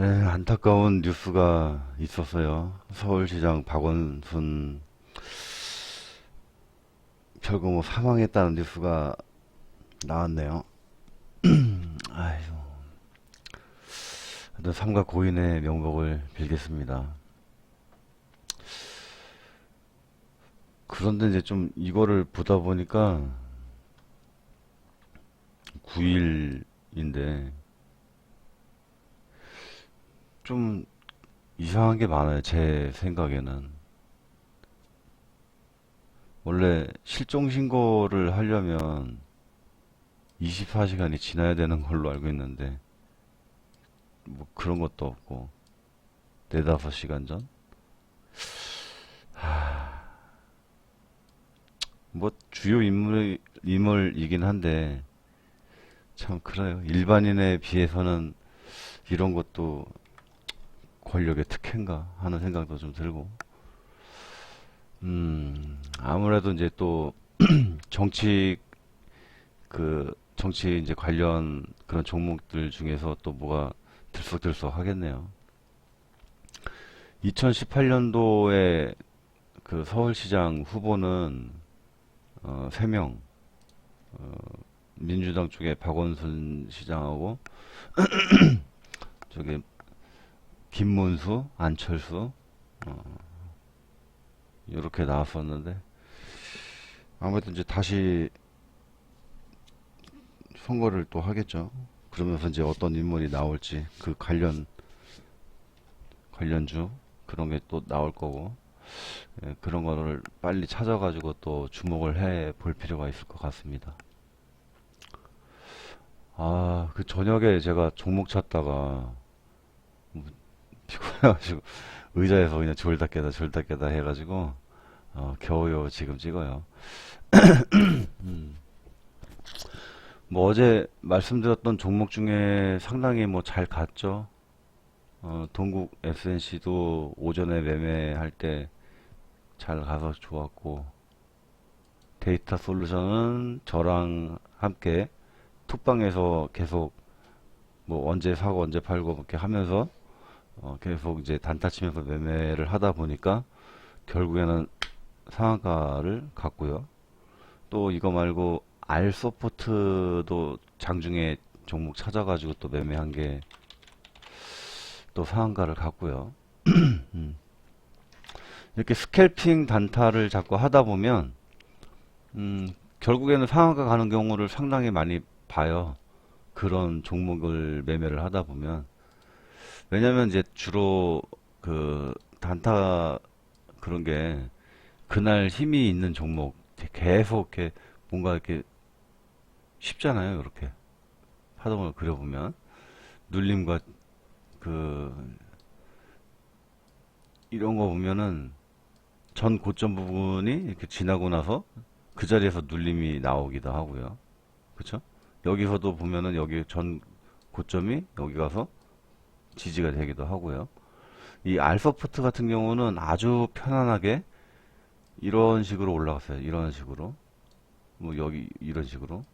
에, 안타까운 뉴스가 있었어요. 서울시장 박원순 결국 뭐 사망했다는 뉴스가 나왔네요. 하여튼 삼가 고인의 명복을 빌겠습니다. 그런데 이제 좀 이거를 보다 보니까 9일인데 좀 이상한 게 많아요. 제 생각에는. 원래 실종 신고를 하려면 24시간이 지나야 되는 걸로 알고 있는데 뭐 그런 것도 없고 네다섯 시간 전? 하... 뭐 주요 인물 인물이긴 한데 참 그래요. 일반인에 비해서는 이런 것도 권력의 특혜인가 하는 생각도 좀 들고 음 아무래도 이제 또 정치 그 정치 이제 관련 그런 종목들 중에서 또 뭐가 들썩들썩 하겠네요. 2018년도에 그 서울시장 후보는 어, 3명 어, 민주당 쪽에 박원순 시장하고 저기 김문수, 안철수 어, 이렇게 나왔었는데 아무래도 이제 다시 선거를 또 하겠죠. 그러면서 이제 어떤 인물이 나올지 그 관련 관련주 그런 게 또 나올 거고 예, 그런 거를 빨리 찾아가지고 또 주목을 해 볼 필요가 있을 것 같습니다. 아, 그 저녁에 제가 종목 찾다가 뭐 피곤해가지고 의자에서 그냥 졸다 깨다 졸다 깨다 해가지고 어, 겨우요 지금 찍어요. 음. 뭐 어제 말씀드렸던 종목 중에 상당히 뭐 잘 갔죠. 어, 동국 SNC도 오전에 매매할 때 잘 가서 좋았고 데이터 솔루션은 저랑 함께 툭방에서 계속 뭐 언제 사고 언제 팔고 이렇게 하면서 어, 계속 이제 단타 치면서 매매를 하다 보니까 결국에는 상한가를 갔고요. 또 이거 말고 알 소프트도 장중에 종목 찾아가지고 또 매매한 게 또 상한가를 갔고요. 음. 이렇게 스캘핑 단타를 자꾸 하다 보면 음, 결국에는 상한가 가는 경우를 상당히 많이 봐요. 그런 종목을 매매를 하다 보면 왜냐면 이제 주로 그 단타 그런 게 그날 힘이 있는 종목 계속 이렇게 뭔가 이렇게 쉽잖아요. 이렇게 파동을 그려보면 눌림과 그 이런 거 보면은 전 고점 부분이 이렇게 지나고 나서 그 자리에서 눌림이 나오기도 하고요. 그쵸? 여기서도 보면은 여기 전 고점이 여기 가서 지지가 되기도 하고요. 이 알서프트 같은 경우는 아주 편안하게 이런 식으로 올라갔어요. 이런 식으로. 뭐 여기 이런 식으로.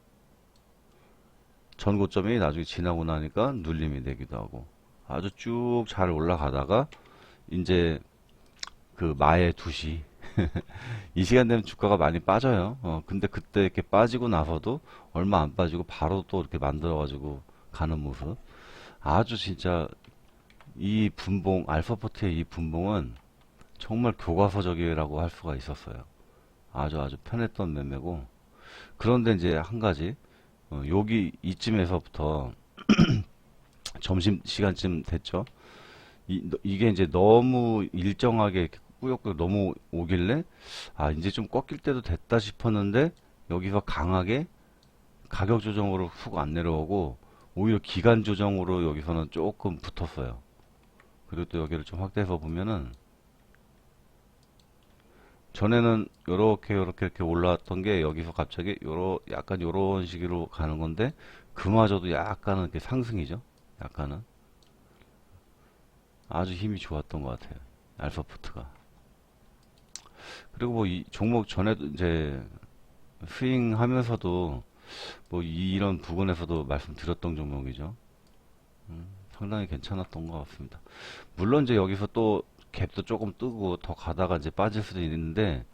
전 고점이 나중에 지나고 나니까 눌림이 되기도 하고 아주 쭉 잘 올라가다가 이제 그 마의 2시 이 시간 되면 주가가 많이 빠져요. 어, 근데 그때 이렇게 빠지고 나서도 얼마 안 빠지고 바로 또 이렇게 만들어 가지고 가는 모습 아주 진짜 이 분봉 알파포트의 이 분봉은 정말 교과서적이라고 할 수가 있었어요. 아주 아주 편했던 매매고 그런데 이제 한 가지 어, 여기 이쯤에서부터 점심 시간쯤 됐죠. 이, 이게 이제 너무 일정하게 꾸역꾸역 너무 오길래 아 이제 좀 꺾일 때도 됐다 싶었는데 여기서 강하게 가격 조정으로 훅 안 내려오고 오히려 기간 조정으로 여기서는 조금 붙었어요. 그리고 또 여기를 좀 확대해서 보면은 전에는 요렇게 요렇게 이렇게 올라왔던 게 여기서 갑자기 요러 약간 요런 식으로 가는 건데 그마저도 약간은 이렇게 상승이죠. 약간은 아주 힘이 좋았던 것 같아요. 알파푸트가. 그리고 뭐 이 종목 전에도 이제 스윙 하면서도 뭐 이런 부분에서도 말씀드렸던 종목이죠. 음, 상당히 괜찮았던 것 같습니다. 물론 이제 여기서 또 갭도 조금 뜨고 더 가다가 이제 빠질 수도 있는데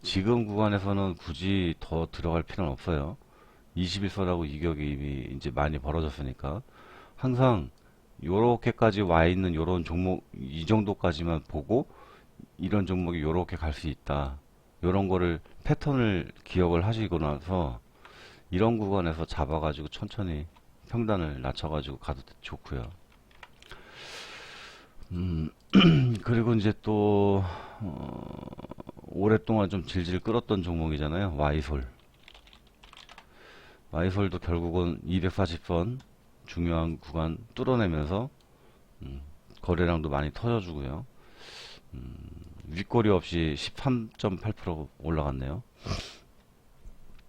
지금 구간에서는 굳이 더 들어갈 필요는 없어요. 21선하고 이격이 이미 이제 많이 벌어졌으니까 항상 요렇게까지 와 있는 요런 종목 이 정도까지만 보고 이런 종목이 요렇게 갈 수 있다. 요런 거를 패턴을 기억을 하시고 나서 이런 구간에서 잡아가지고 천천히 평단을 낮춰가지고 가도 좋고요. 음, 그리고 이제 또 어, 오랫동안 좀 질질 끌었던 종목이잖아요. 와이솔. 와이솔도 결국은 240선 중요한 구간 뚫어내면서 음, 거래량도 많이 터져주고요. 음, 윗꼬리 없이 13.8% 올라갔네요.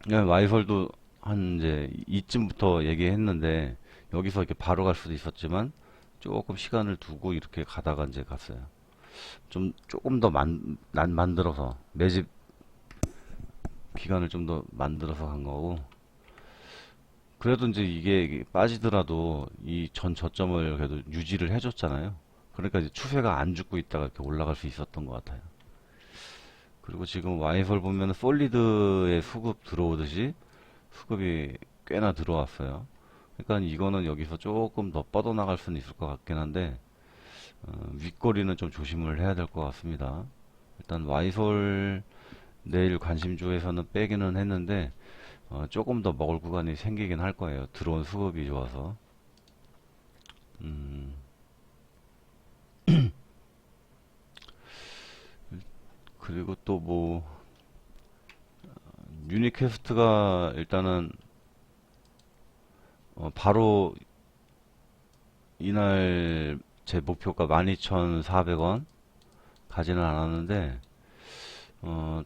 네, 와이솔도 한 이제 이쯤부터 얘기했는데 여기서 이렇게 바로 갈 수도 있었지만 조금 시간을 두고 이렇게 가다가 이제 갔어요. 좀 조금 더 만, 난 만들어서 매집 기간을 좀 더 만들어서 간 거고 그래도 이제 이게 빠지더라도 이 전 저점을 그래도 유지를 해줬잖아요. 그러니까 이제 추세가 안 죽고 있다가 이렇게 올라갈 수 있었던 것 같아요. 그리고 지금 와이설 보면은 솔리드에 수급 들어오듯이 수급이 꽤나 들어왔어요. 그러니까 이거는 여기서 조금 더 뻗어나갈 수는 있을 것 같긴 한데 어, 윗꼬리는 좀 조심을 해야 될 것 같습니다. 일단 와이솔 내일 관심주에서는 빼기는 했는데 어, 조금 더 먹을 구간이 생기긴 할 거예요. 들어온 수급이 좋아서. 음. 그리고 또 뭐, 유니캐스트가 일단은, 어, 바로 이날 제 목표가 12,400원 가지는 않았는데, 어,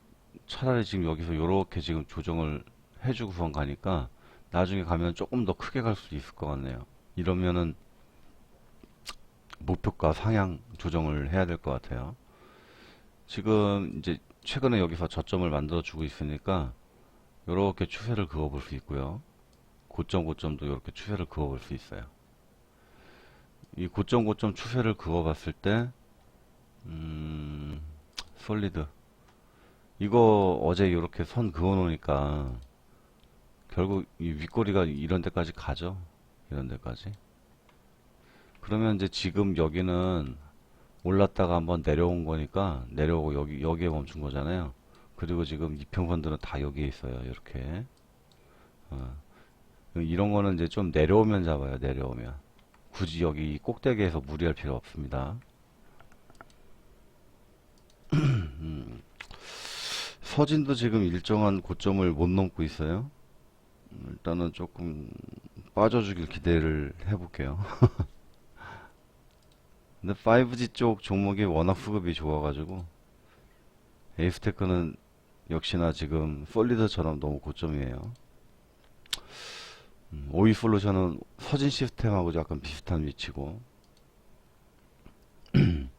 차라리 지금 여기서 요렇게 지금 조정을 해주고선 가니까 나중에 가면 조금 더 크게 갈 수도 있을 것 같네요. 이러면은 목표가 상향 조정을 해야 될 것 같아요. 지금 이제 최근에 여기서 저점을 만들어 주고 있으니까 이렇게 추세를 그어 볼 수 있고요. 고점 고점도 이렇게 추세를 그어 볼 수 있어요. 이 고점 고점 추세를 그어 봤을 때 음, 솔리드 이거 어제 이렇게 선 그어 놓으니까 결국 이 윗꼬리가 이런 데까지 가죠. 이런 데까지. 그러면 이제 지금 여기는 올랐다가 한번 내려온 거니까 내려오고 여기 여기에 멈춘 거잖아요. 그리고 지금 이평선들은 다 여기에 있어요. 이렇게. 어. 이런 거는 이제 좀 내려오면 잡아요. 내려오면. 굳이 여기 꼭대기에서 무리할 필요 없습니다. 음. 서진도 지금 일정한 고점을 못 넘고 있어요. 음, 일단은 조금 빠져주길 기대를 해볼게요. 근데 5G 쪽 종목이 워낙 수급이 좋아가지고 에이스테크는 역시나 지금 솔리드처럼 너무 고점이에요. 음, 오이 솔루션은 서진 시스템하고 약간 비슷한 위치고.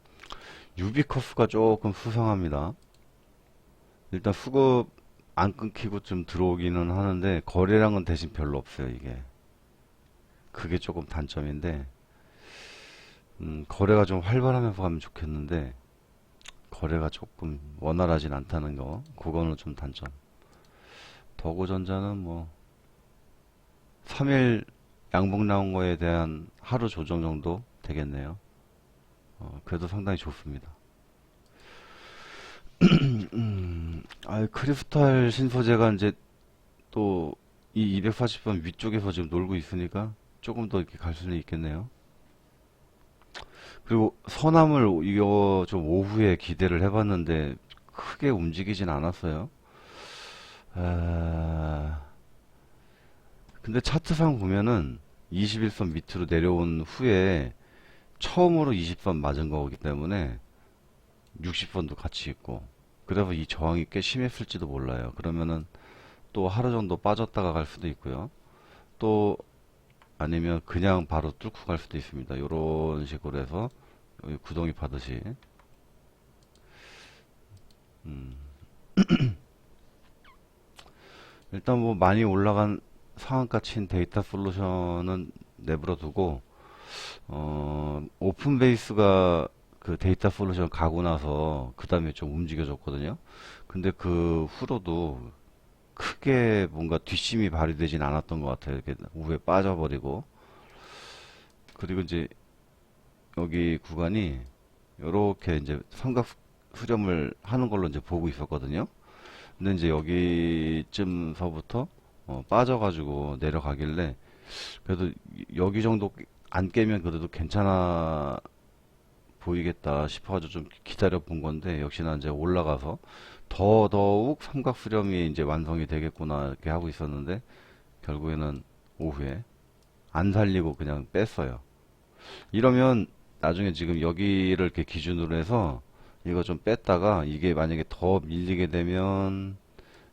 유비커스가 조금 수상합니다. 일단 수급 안 끊기고 좀 들어오기는 하는데 거래량은 대신 별로 없어요 이게. 그게 조금 단점인데 음, 거래가 좀 활발하면서 가면 좋겠는데 거래가 조금 원활하진 않다는 거 그거는 좀 단점. 더고전자는 뭐 3일 양봉 나온 거에 대한 하루 조정 정도 되겠네요 어, 그래도 상당히 좋습니다 음, 아, 크리스탈 신소재가 이제 또 이 240번 위쪽에서 지금 놀고 있으니까 조금 더 이렇게 갈 수는 있겠네요. 그리고 서남을 이거 좀 오후에 기대를 해봤는데 크게 움직이진 않았어요. 아, 근데 차트상 보면은 21선 밑으로 내려온 후에 처음으로 20선 맞은 거기 때문에 60번도 같이 있고 그래서 이 저항이 꽤 심했을지도 몰라요. 그러면은 또 하루 정도 빠졌다가 갈 수도 있고요. 또 아니면 그냥 바로 뚫고 갈 수도 있습니다. 이런 식으로 해서 구덩이 파듯이 음. 일단 뭐 많이 올라간 상한가 친 데이터 솔루션은 내버려 두고 어, 오픈 베이스가 그 데이터 솔루션 가고 나서 그 다음에 좀 움직여졌거든요. 근데 그 후로도 크게 뭔가 뒷심이 발휘되진 않았던 것 같아요. 이렇게 우에 빠져버리고. 그리고 이제 여기 구간이 요렇게 이제 삼각 수렴을 하는 걸로 이제 보고 있었거든요. 근데 이제 여기쯤서부터 어, 빠져가지고 내려가길래 그래도 여기 정도 안 깨면 그래도 괜찮아 보이겠다 싶어가지고 좀 기다려 본 건데 역시나 이제 올라가서 더 더욱 삼각 수렴이 이제 완성이 되겠구나 이렇게 하고 있었는데 결국에는 오후에 안 살리고 그냥 뺐어요. 이러면 나중에 지금 여기를 이렇게 기준으로 해서 이거 좀 뺐다가 이게 만약에 더 밀리게 되면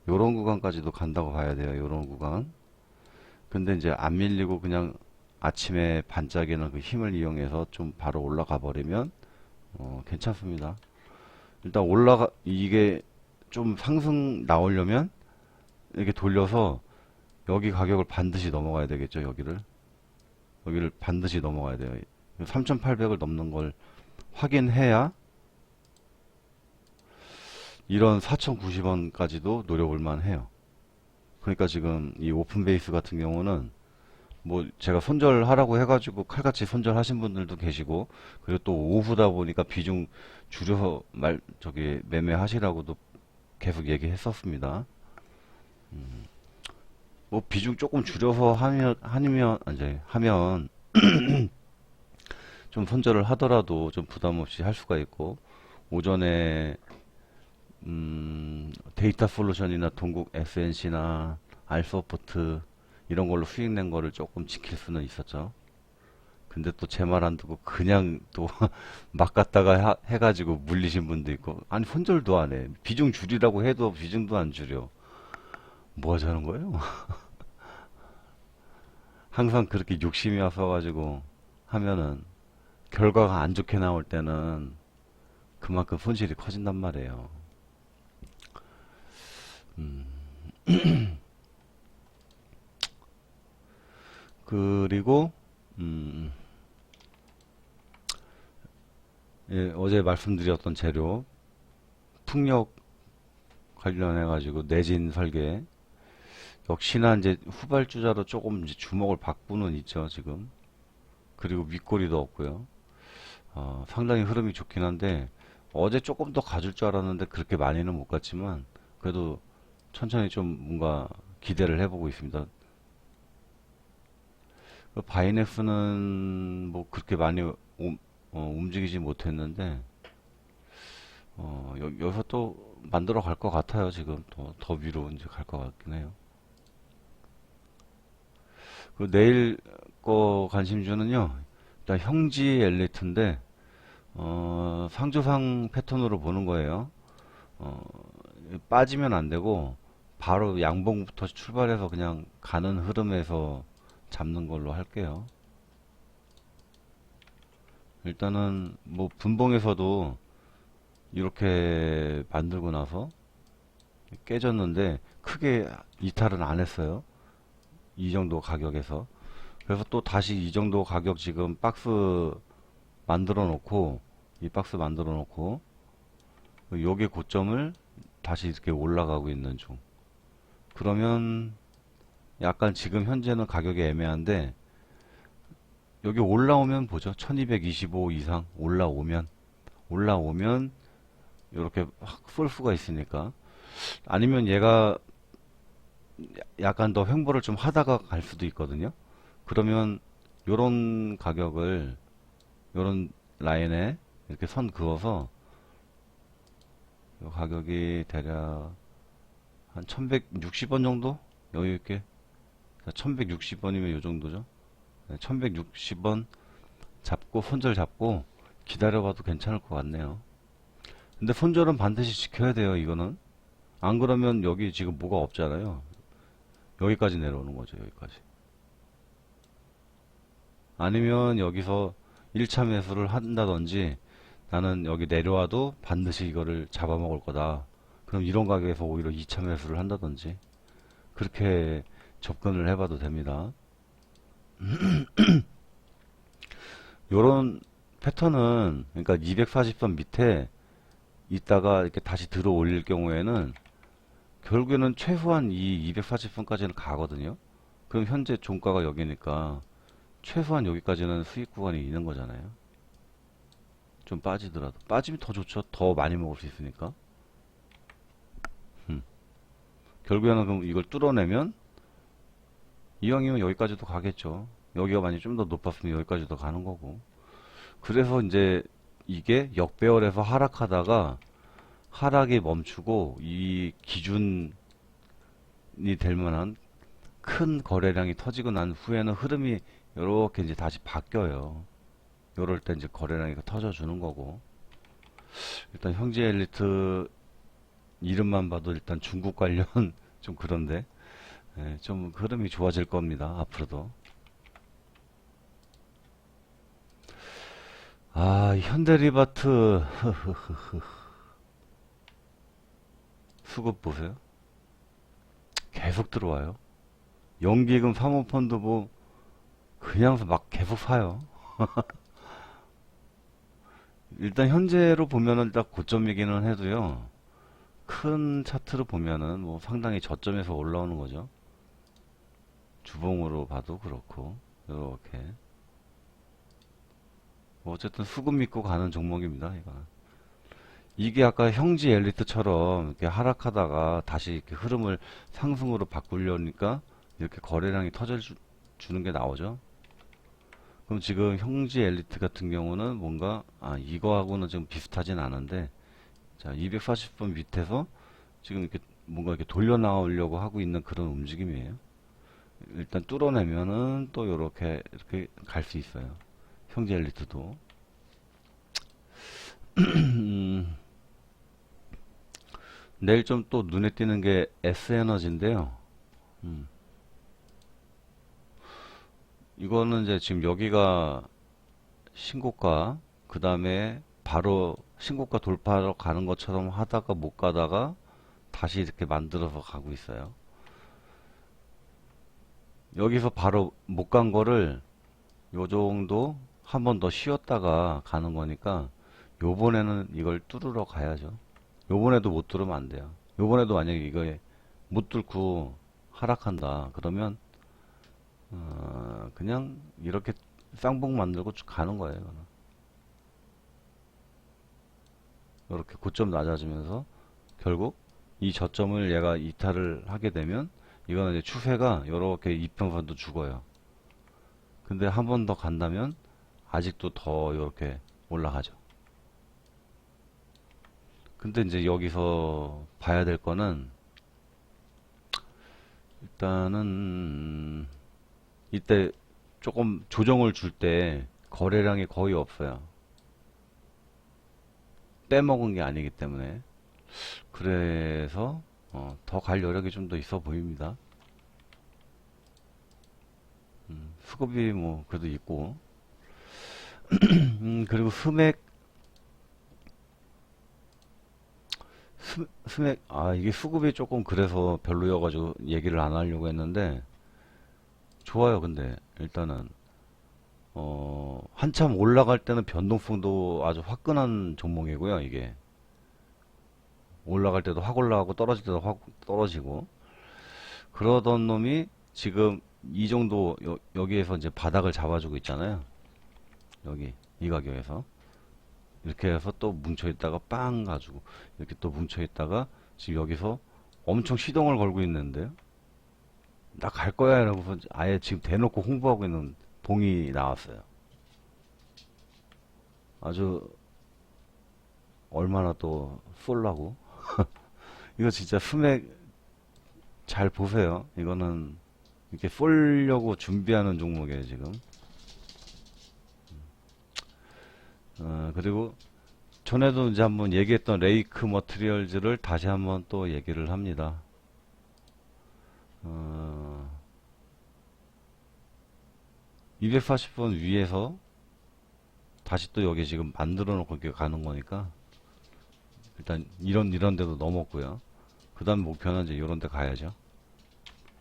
요런 구간까지도 간다고 봐야 돼요. 요런 구간. 근데 이제 안 밀리고 그냥 아침에 반짝이는 그 힘을 이용해서 좀 바로 올라가 버리면 어, 괜찮습니다. 일단 올라가 이게 좀 상승 나오려면 이렇게 돌려서 여기 가격을 반드시 넘어가야 되겠죠. 여기를 여기를 반드시 넘어가야 돼요. 3,800을 넘는 걸 확인해야 이런 4,090원까지도 노려볼 만 해요. 그러니까 지금 이 오픈 베이스 같은 경우는 뭐 제가 손절하라고 해가지고 칼같이 손절하신 분들도 계시고 그리고 또 오후다 보니까 비중 줄여서 말 저기 매매하시라고도 계속 얘기했었습니다. 음, 뭐 비중 조금 줄여서 하면 하면 이제 하면 좀 손절을 하더라도 좀 부담 없이 할 수가 있고 오전에 음, 데이터 솔루션이나 동국 SNC나 알소프트 이런 걸로 수익 낸 거를 조금 지킬 수는 있었죠. 근데 또 제 말 안 듣고 그냥 또 막 갔다가 하- 해가지고 물리신 분도 있고 아니 손절도 안 해. 비중 줄이라고 해도 비중도 안 줄여. 뭐 하자는 거예요? 항상 그렇게 욕심이 와서가지고 하면은 결과가 안 좋게 나올 때는 그만큼 손실이 커진단 말이에요. 음. 그리고 음, 예, 어제 말씀드렸던 재료 풍력 관련해 가지고 내진 설계. 역시나 이제 후발주자로 조금 이제 주목을 받고는 있죠 지금. 그리고 윗꼬리도 없고요. 어, 상당히 흐름이 좋긴 한데 어제 조금 더 가줄 줄 알았는데 그렇게 많이는 못 갔지만 그래도 천천히 좀 뭔가 기대를 해보고 있습니다. 그 바이넥스는 뭐 그렇게 많이 움, 어, 움직이지 못했는데 어, 여, 여기서 또 만들어 갈 것 같아요. 지금 더, 더 위로 이제 갈 것 같긴 해요. 그 내일 거 관심주는요. 일단 형지 엘리트인데 어, 상조상 패턴으로 보는 거예요. 어, 빠지면 안 되고 바로 양봉부터 출발해서 그냥 가는 흐름에서 잡는 걸로 할게요. 일단은 뭐 분봉에서도 이렇게 만들고 나서 깨졌는데 크게 이탈은 안 했어요. 이 정도 가격에서. 그래서 또 다시 이 정도 가격 지금 박스 만들어 놓고 이 박스 만들어 놓고 요게 고점을 다시 이렇게 올라가고 있는 중. 그러면 약간 지금 현재는 가격이 애매한데 여기 올라오면 보죠. 1225 이상 올라오면 올라오면 이렇게 확쏠 수가 있으니까 아니면 얘가 약간 더 횡보를 좀 하다가 갈 수도 있거든요. 그러면 요런 가격을 요런 라인에 이렇게 선 그어서 요 가격이 대략 한 1160원 정도 여유 있게 1160원이면 요 정도죠. 1160원 잡고 손절 잡고 기다려봐도 괜찮을 것 같네요. 근데 손절은 반드시 지켜야 돼요. 이거는 안 그러면 여기 지금 뭐가 없잖아요. 여기까지 내려오는 거죠. 여기까지. 아니면 여기서 1차 매수를 한다든지 나는 여기 내려와도 반드시 이거를 잡아먹을 거다. 그럼 이런 가격에서 오히려 2차 매수를 한다든지 그렇게 접근을 해봐도 됩니다. 요런 패턴은 그러니까 240선 밑에 있다가 이렇게 다시 들어 올릴 경우에는 결국에는 최소한 이 240선까지는 가거든요. 그럼 현재 종가가 여기니까 최소한 여기까지는 수익 구간이 있는 거잖아요. 좀 빠지더라도 빠지면 더 좋죠. 더 많이 먹을 수 있으니까. 음. 결국에는 그럼 이걸 뚫어내면 이왕이면 여기까지도 가겠죠. 여기가 만약 좀 더 높았으면 여기까지도 가는 거고. 그래서 이제 이게 역배열에서 하락하다가 하락이 멈추고 이 기준이 될 만한 큰 거래량이 터지고 난 후에는 흐름이 이렇게 이제 다시 바뀌어요. 요럴 때 이제 거래량이 터져 주는 거고. 일단 형제 엘리트 이름만 봐도 일단 중국 관련 좀 그런데 예, 좀 흐름이 좋아질 겁니다. 앞으로도. 아, 현대리바트 수급 보세요. 계속 들어와요. 연기금 사모펀드 뭐 그냥 막 계속 사요. 일단 현재로 보면은 딱 고점이기는 해도요. 큰 차트로 보면은 뭐 상당히 저점에서 올라오는 거죠. 주봉으로 봐도 그렇고 이렇게 뭐 어쨌든 수급 믿고 가는 종목입니다. 이거 이게 아까 형지 엘리트처럼 이렇게 하락하다가 다시 이렇게 흐름을 상승으로 바꾸려니까 이렇게 거래량이 터져 주, 주는 게 나오죠. 그럼 지금 형지 엘리트 같은 경우는 뭔가 아 이거하고는 좀 비슷하진 않은데 자 240번 밑에서 지금 이렇게 뭔가 이렇게 돌려 나오려고 하고 있는 그런 움직임이에요. 일단 뚫어내면은 또 이렇게 이렇게 갈 수 있어요. 형제 엘리트도. 음, 내일 좀 또 눈에 띄는 게 S에너지인데요. 음. 이거는 이제 지금 여기가 신고가, 그 다음에 바로 신고가 돌파하러 가는 것처럼 하다가 못 가다가 다시 이렇게 만들어서 가고 있어요. 여기서 바로 못 간 거를 요 정도 한 번 더 쉬었다가 가는 거니까 요번에는 이걸 뚫으러 가야죠. 요번에도 못 뚫으면 안 돼요. 요번에도 만약에 이거에 못 뚫고 하락한다. 그러면 어, 그냥 이렇게 쌍봉 만들고 쭉 가는 거예요. 이렇게 고점 낮아지면서 결국 이 저점을 얘가 이탈을 하게 되면 이거는 이제 추세가 이렇게 이평선도 죽어요. 근데 한 번 더 간다면 아직도 더 이렇게 올라가죠. 근데 이제 여기서 봐야 될 거는 일단은 이때 조금 조정을 줄 때 거래량이 거의 없어요. 빼먹은 게 아니기 때문에. 그래서 어, 더 갈 여력이 좀 더 있어 보입니다. 음, 수급이 뭐 그래도 있고. 음, 그리고 스맥. 스, 스맥 아 이게 수급이 조금 그래서 별로여가지고 얘기를 안 하려고 했는데 좋아요 근데 일단은 어 한참 올라갈 때는 변동성도 아주 화끈한 종목이고요 이게 올라갈 때도 확 올라가고 떨어질 때도 확 떨어지고 그러던 놈이 지금 이 정도 여, 여기에서 이제 바닥을 잡아주고 있잖아요. 여기 이 가격에서 이렇게 해서 또 뭉쳐 있다가 빵 가지고 이렇게 또 뭉쳐 있다가 지금 여기서 엄청 시동을 걸고 있는데요. 나 갈 거야 이러고서 아예 지금 대놓고 홍보하고 있는 봉이 나왔어요. 아주 얼마나 또 쏠라고 이거 진짜 스맥 잘 보세요. 이거는 이렇게 쏠려고 준비하는 종목이에요, 지금. 어, 그리고 전에도 이제 한번 얘기했던 레이크 머트리얼즈를 다시 한번 또 얘기를 합니다. 어, 240번 위에서 다시 또 여기 지금 만들어 놓고 이렇게 가는 거니까 일단 이런 이런 데도 넘었고요. 그 다음 목표는 이제 이런 데 가야죠.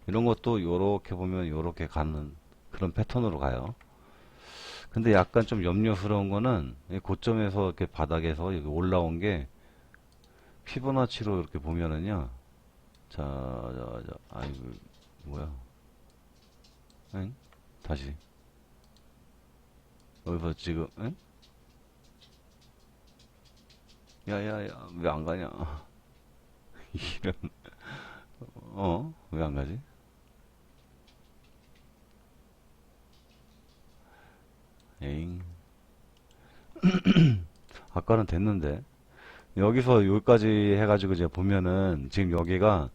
이런 것도 요렇게 보면 요렇게 가는 그런 패턴으로 가요. 근데 약간 좀 염려스러운 거는 이 고점에서 이렇게 바닥에서 여기 올라온 게 피보나치로 이렇게 보면은요. 자, 자, 자, 아이고, 뭐야. 응? 다시. 여기서 지금, 응? 야, 야, 야, 왜 안 가냐? 이런, 어? 왜 안 가지? 에잉. 아까는 됐는데. 여기서 여기까지 해가지고 이제 보면은 지금 여기가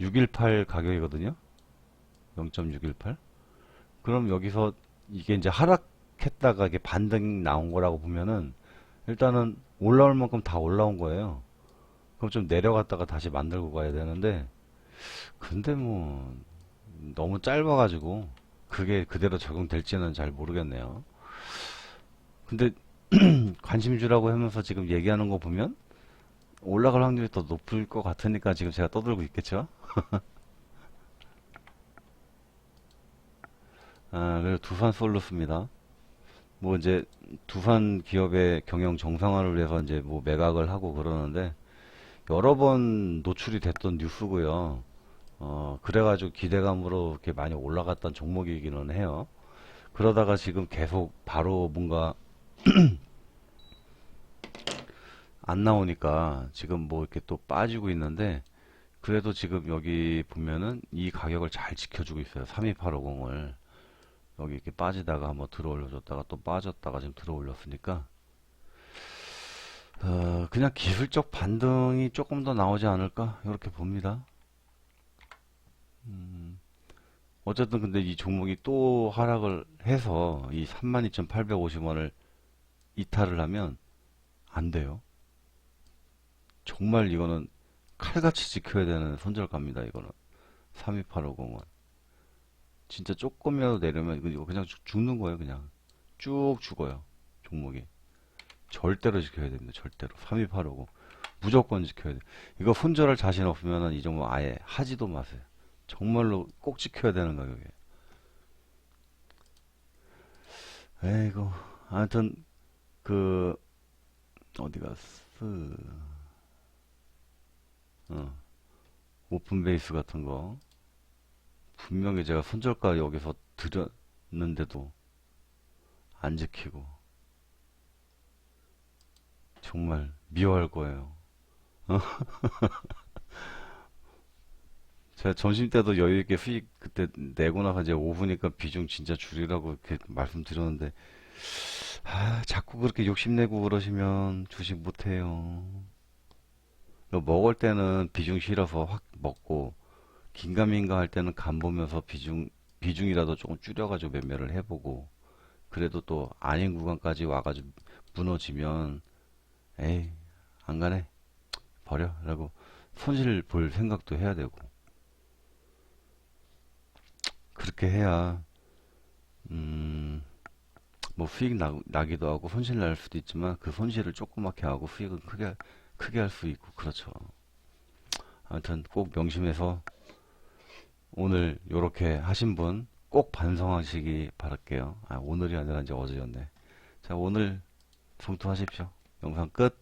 618 가격이거든요. 0.618. 그럼 여기서 이게 이제 하락 했다가 이게 반등 나온 거라고 보면은 일단은 올라올 만큼 다 올라온 거예요. 그럼 좀 내려갔다가 다시 만들고 가야 되는데 근데 뭐 너무 짧아가지고 그게 그대로 적용될지는 잘 모르겠네요. 근데 관심 주라고 하면서 지금 얘기하는 거 보면 올라갈 확률이 더 높을 것 같으니까 지금 제가 떠들고 있겠죠? 아, 그리고 두산 솔루스입니다. 뭐 이제 두산 기업의 경영 정상화를 위해서 이제 뭐 매각을 하고 그러는데 여러 번 노출이 됐던 뉴스고요. 어, 그래가지고 기대감으로 이렇게 많이 올라갔던 종목이기는 해요. 그러다가 지금 계속 바로 뭔가 안 나오니까 지금 뭐 이렇게 또 빠지고 있는데 그래도 지금 여기 보면은 이 가격을 잘 지켜주고 있어요. 32850을 여기 이렇게 빠지다가 한번 들어 올려줬다가 또 빠졌다가 지금 들어 올렸으니까 어, 그냥 기술적 반등이 조금 더 나오지 않을까 이렇게 봅니다. 음, 어쨌든 근데 이 종목이 또 하락을 해서 이 32,850원을 이탈을 하면 안 돼요. 정말 이거는 칼같이 지켜야 되는 손절가입니다. 이거는 32850원. 진짜 조금이라도 내려면 이거 그냥 죽- 죽는 거예요. 그냥 쭉 죽어요. 종목이. 절대로 지켜야 됩니다. 절대로. 32850 무조건 지켜야 돼. 이거 손절할 자신 없으면 이 종목 아예 하지도 마세요. 정말로 꼭 지켜야 되는 가격이에요. 에이고 아무튼 그 어디 갔어? 어, 오픈 베이스 같은 거 분명히 제가 손절가 여기서 드렸는데도 안 지키고 정말 미워할 거예요. 어? 제가 점심 때도 여유 있게 수익 그때 내고 나서 이제 오후니까 비중 진짜 줄이라고 이렇게 말씀드렸는데 아, 자꾸 그렇게 욕심내고 그러시면 주식 못해요. 먹을 때는 비중 실어서 확 먹고 긴가민가 할 때는 간 보면서 비중 비중이라도 조금 줄여가지고 매매를 해보고 그래도 또 아닌 구간까지 와가지고 무너지면 에이 안 가네. 버려. 라고 손실 볼 생각도 해야 되고. 그렇게 해야 음 뭐 수익 나, 나기도 하고 손실 날 수도 있지만 그 손실을 조그맣게 하고 수익은 크게 크게 할 수 있고 그렇죠. 아무튼 꼭 명심해서 오늘 요렇게 하신 분 꼭 반성하시기 바랄게요. 아, 오늘이 아니라 이제 어제였네. 자, 오늘 성투하십시오. 영상 끝.